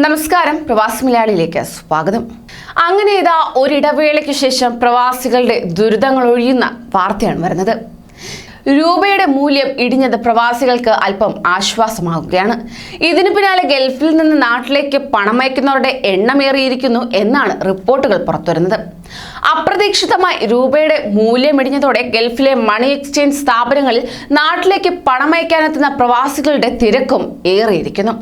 നമസ്കാരം പ്രവാസി മലയാളിയിലേക്ക് സ്വാഗതം. അങ്ങനെ ഇതാ ഒരിടവേളയ്ക്ക് ശേഷം പ്രവാസികളുടെ ദുരിതങ്ങൾ ഒഴിയുന്ന വാർത്തയാണ് വരുന്നത്. രൂപയുടെ മൂല്യം ഇടിഞ്ഞത് പ്രവാസികൾക്ക് അല്പം ആശ്വാസമാകുകയാണ് ഇതിനു പിന്നാലെ ഗൾഫിൽ നിന്ന് നാട്ടിലേക്ക് പണമയക്കുന്നവരുടെ എണ്ണമേറിയിരിക്കുന്നു എന്നാണ് റിപ്പോർട്ടുകൾ പുറത്തുവരുന്നത്. അപ്രതീക്ഷിതമായി രൂപയുടെ മൂല്യം ഇടിഞ്ഞതോടെ ഗൾഫിലെ മണി എക്സ്ചേഞ്ച് സ്ഥാപനങ്ങളിൽ നാട്ടിലേക്ക് പണമയക്കാനെത്തുന്ന പ്രവാസികളുടെ തിരക്കും ഏറെയിരിക്കുന്നു.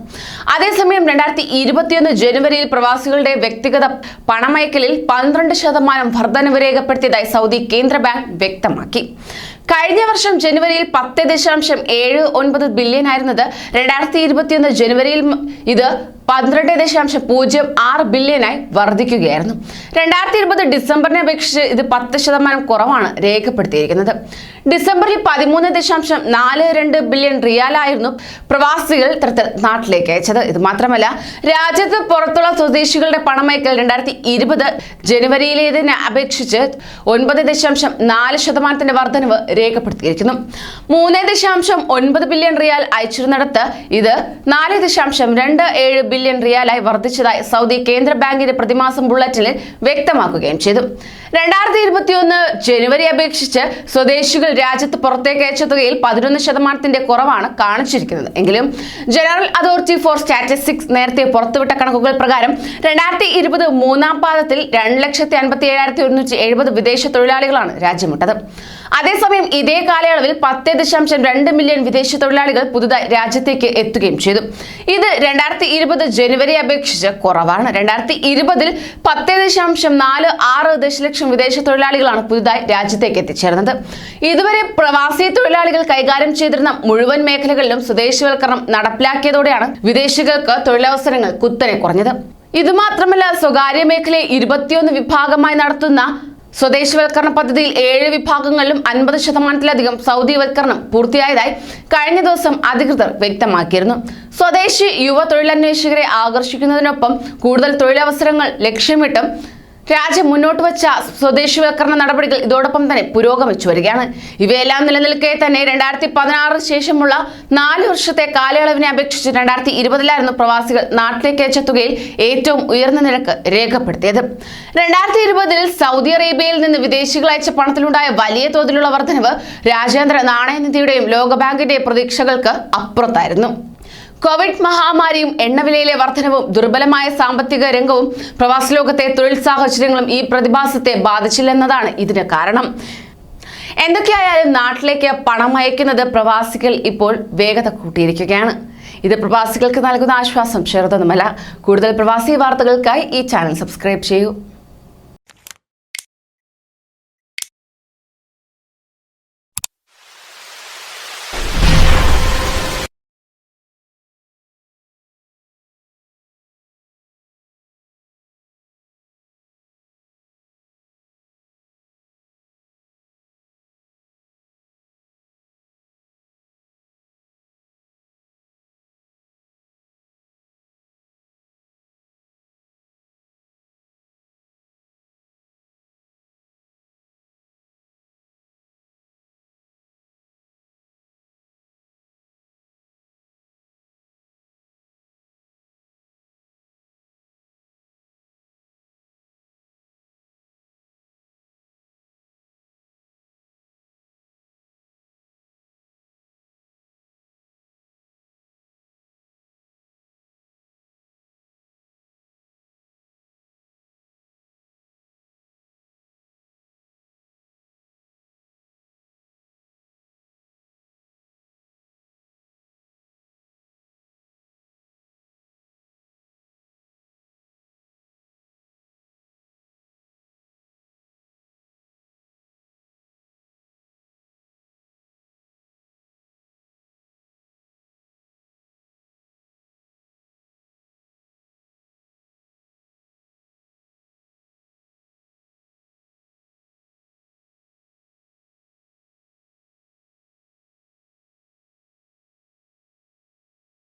അതേസമയം രണ്ടായിരത്തി ഇരുപത്തിയൊന്ന് ജനുവരിയിൽ പ്രവാസികളുടെ വ്യക്തിഗത പണമയക്കലിൽ പന്ത്രണ്ട് ശതമാനം വർധനവ് രേഖപ്പെടുത്തിയതായി സൗദി കേന്ദ്ര ബാങ്ക് വ്യക്തമാക്കി. കഴിഞ്ഞ വർഷം ജനുവരിയിൽ പത്ത് ദശാംശം ഏഴ് ഒൻപത് ബില്യൺ ആയിരുന്നത് രണ്ടായിരത്തി ഇരുപത്തിയൊന്ന് ജനുവരിയിൽ ഇത് പന്ത്രണ്ട് ദശാംശം പൂജ്യം ആറ് ബില്യനായി വർദ്ധിക്കുകയായിരുന്നു. രണ്ടായിരത്തി ഇരുപത് ഡിസംബറിനെ അപേക്ഷിച്ച് ഇത് പത്ത് ശതമാനം കുറവാണ് രേഖപ്പെടുത്തിയിരിക്കുന്നത്. ഡിസംബറിൽ പതിമൂന്ന് ദശാംശം നാല് രണ്ട് ബില്യൺ റിയാലായിരുന്നു പ്രവാസികൾ നാട്ടിലേക്ക് അയച്ചത്. ഇത് മാത്രമല്ല രാജ്യത്ത് പുറത്തുള്ള സ്വദേശികളുടെ പണമയക്കൽ രണ്ടായിരത്തി ഇരുപത് ജനുവരിയിലേതിനെ അപേക്ഷിച്ച് ഒൻപത് ദശാംശം നാല് ശതമാനത്തിന്റെ വർധനവ് രേഖപ്പെടുത്തിയിരിക്കുന്നു. മൂന്ന് ദശാംശം ഒൻപത് ബില്യൺ റിയാൽ അയച്ചിരുന്നിടത്ത് ഇത് നാല് ദശാംശം രണ്ട് ഏഴ് ബില്യൺ റിയാലായി വർദ്ധിച്ചതായി സൗദി കേന്ദ്ര ബാങ്കിന്റെ പ്രതിമാസം ബുള്ളറ്റിനിൽ വ്യക്തമാക്കുകയും ചെയ്തു. രണ്ടായിരത്തി ഇരുപത്തിയൊന്ന് ജനുവരി അപേക്ഷിച്ച് സ്വദേശികൾ രാജ്യത്ത് പുറത്തേക്ക് അയച്ച തുകയിൽ പതിനൊന്ന് ശതമാനത്തിന്റെ കുറവാണ് കാണിച്ചിരിക്കുന്നത്. എങ്കിലും ജനറൽ അതോറിറ്റി ഫോർ സ്റ്റാറ്റിസ്റ്റിക്സ് നേരത്തെ പുറത്തുവിട്ട കണക്കുകൾ പ്രകാരം രണ്ടായിരത്തി ഇരുപത് മൂന്നാം പാദത്തിൽ രണ്ട് ലക്ഷത്തി അൻപത്തി ഏഴായിരത്തി ഒരുന്നൂറ്റി എഴുപത് വിദേശ തൊഴിലാളികളാണ് രാജ്യം അതേസമയം ഇതേ കാലയളവിൽ പത്ത് ദശാംശം രണ്ട് മില്യൺ വിദേശ തൊഴിലാളികൾ പുതുതായി രാജ്യത്തേക്ക് എത്തുകയും ചെയ്തു. ഇത് രണ്ടായിരത്തി ഇരുപത് ജനുവരി അപേക്ഷിച്ച് കുറവാണ്. രണ്ടായിരത്തി ഇരുപതിൽ പത്ത് ദശാംശം നാല് ആറ് ദശലക്ഷം വിദേശ തൊഴിലാളികളാണ് പുതുതായി രാജ്യത്തേക്ക് എത്തിച്ചേർന്നത്. ഇതുവരെ പ്രവാസി തൊഴിലാളികൾ കൈകാര്യം ചെയ്തിരുന്ന മുഴുവൻ മേഖലകളിലും സ്വദേശിവൽക്കരണം നടപ്പിലാക്കിയതോടെയാണ് വിദേശികൾക്ക് തൊഴിലവസരങ്ങൾ കുത്തനെ കുറഞ്ഞത്. ഇതുമാത്രമല്ല സ്വകാര്യ മേഖലയെ ഇരുപത്തിയൊന്ന് വിഭാഗമായി നടത്തുന്ന സ്വദേശിവൽക്കരണ പദ്ധതിയിൽ ഏഴ് വിഭാഗങ്ങളിലും അൻപത് ശതമാനത്തിലധികം സൗദിവൽക്കരണം പൂർത്തിയായതായി കഴിഞ്ഞ ദിവസം അധികൃതർ വ്യക്തമാക്കിയിരുന്നു. സ്വദേശി യുവ തൊഴിലന്വേഷകരെ ആകർഷിക്കുന്നതിനൊപ്പം കൂടുതൽ തൊഴിലവസരങ്ങൾ ലക്ഷ്യമിട്ടും രാജ്യം മുന്നോട്ട് വച്ച സ്വദേശിവൽക്കരണ നടപടികൾ ഇതോടൊപ്പം തന്നെ പുരോഗമിച്ചു വരികയാണ്. ഇവയെല്ലാം നിലനിൽക്കെ തന്നെ രണ്ടായിരത്തി പതിനാറിന് ശേഷമുള്ള നാല് വർഷത്തെ കാലയളവിനെ അപേക്ഷിച്ച് രണ്ടായിരത്തി ഇരുപതിലായിരുന്നു പ്രവാസികൾ നാട്ടിലേക്ക് അയച്ച തുകയിൽ ഏറ്റവും ഉയർന്ന നിരക്ക് രേഖപ്പെടുത്തിയത്. രണ്ടായിരത്തി ഇരുപതിൽ സൗദി അറേബ്യയിൽ നിന്ന് വിദേശികൾ അയച്ച പണത്തിലുണ്ടായ വലിയ തോതിലുള്ള വർധനവ് രാജ്യാന്തര നാണയനിധിയുടെയും ലോകബാങ്കിന്റെയും പ്രതീക്ഷകൾക്ക് അപ്പുറത്തായിരുന്നു. കോവിഡ് മഹാമാരിയും എണ്ണവിലയിലെ വർധനവും ദുർബലമായ സാമ്പത്തിക രംഗവും പ്രവാസ ലോകത്തെ തൊഴിൽ സാഹചര്യങ്ങളും ഈ പ്രതിഭാസത്തെ ബാധിച്ചില്ലെന്നതാണ് ഇതിന് കാരണം. എന്തൊക്കെയായാലും നാട്ടിലേക്ക് പണം അയക്കുന്നത് പ്രവാസികൾ ഇപ്പോൾ വേഗത കൂട്ടിയിരിക്കുകയാണ്. ഇത് പ്രവാസികൾക്ക് നൽകുന്ന ആശ്വാസം ചെറുതൊന്നുമല്ല. കൂടുതൽ പ്രവാസി വാർത്തകൾക്കായി ഈ ചാനൽ സബ്സ്ക്രൈബ് ചെയ്യൂ.